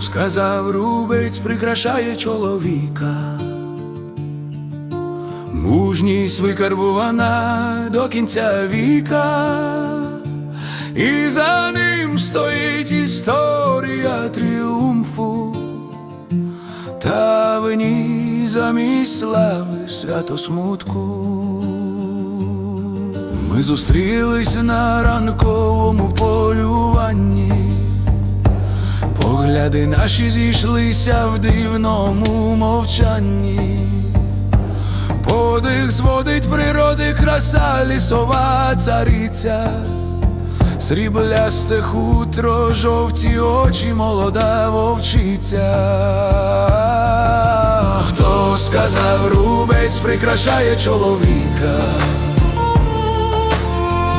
сказав, рубець прикрашає чоловіка. Мужність викарбувана до кінця віка, і за ним стоїть історія тріумфу, та в ній замість слави свято смутку. Ми зустрілись на ранковому полюванні, погляди наші зійшлися в дивному мовчанні. Подих зводить природи краса лісова цариця, сріблясте хутро, жовті очі, молода вовчиця. Хто сказав, рубець прикрашає чоловіка,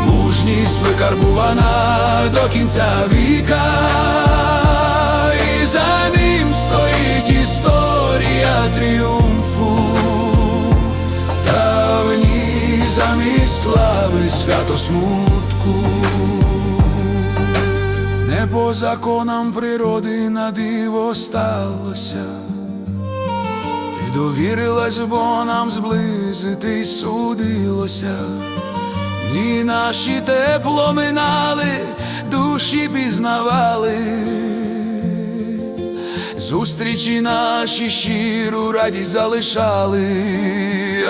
мужність викарбувана до кінця віка, за ним стоїть історія тріумфу. Та в ній замість слави свято смутку, не по законам природи на диво сталося, ти довірилась, бо нам зблизитись судилося, дні наші тепло минали, душі пізнавали. Зустрічі наші щиру радість залишали.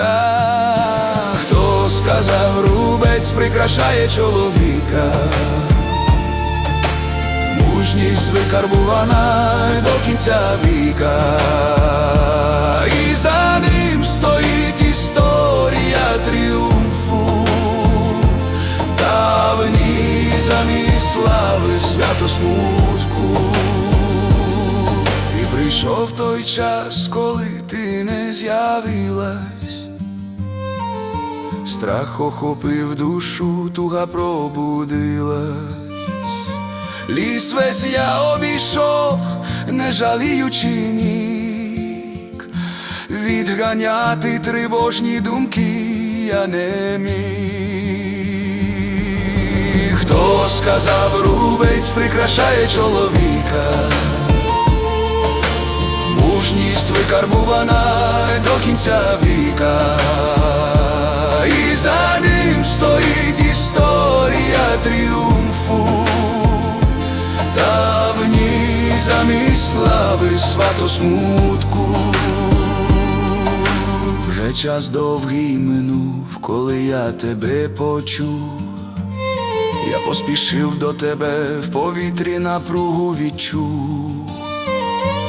А, хто сказав, рубець прикрашає чоловіка, мужність викарбувана до кінця віка, і за ним стоїть історія тріумфу, ній замість слави свято смутку. Той час, коли ти не з'явилась, страх охопив душу, туга пробудилась. Ліс весь я обійшов, не жаліючи нік, відганяти тривожні думки я не міг. Хто сказав, рубець прикрашає чоловіка, мужність до кінця віка, і за ним стоїть історія тріумфу, та в слави свято смутку. Вже час довгий минув, коли я тебе почув. Я поспішив до тебе в повітрі напругу відчув.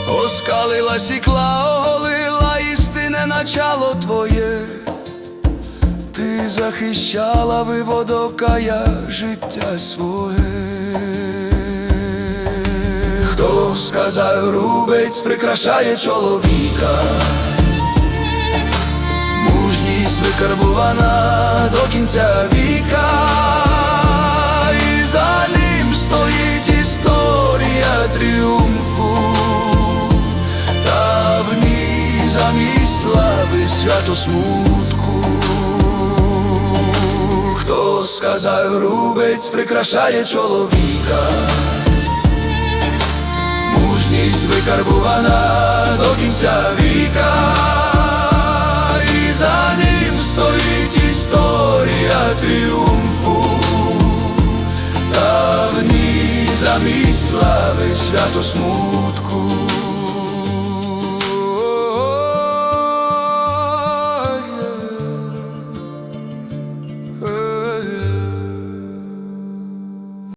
Оскалила сікла, оголила істине начало твоє, ти захищала виводокая життя своє. Хто сказав, рубець прикрашає чоловіка, мужність викарбувана до кінця віка, слави смутку. Хто сказав, рубець прикрашає чоловіка, мужність викарбувана до кінця віка, і за ним стоїть історія тріумфу, ній замість слави свято смутку.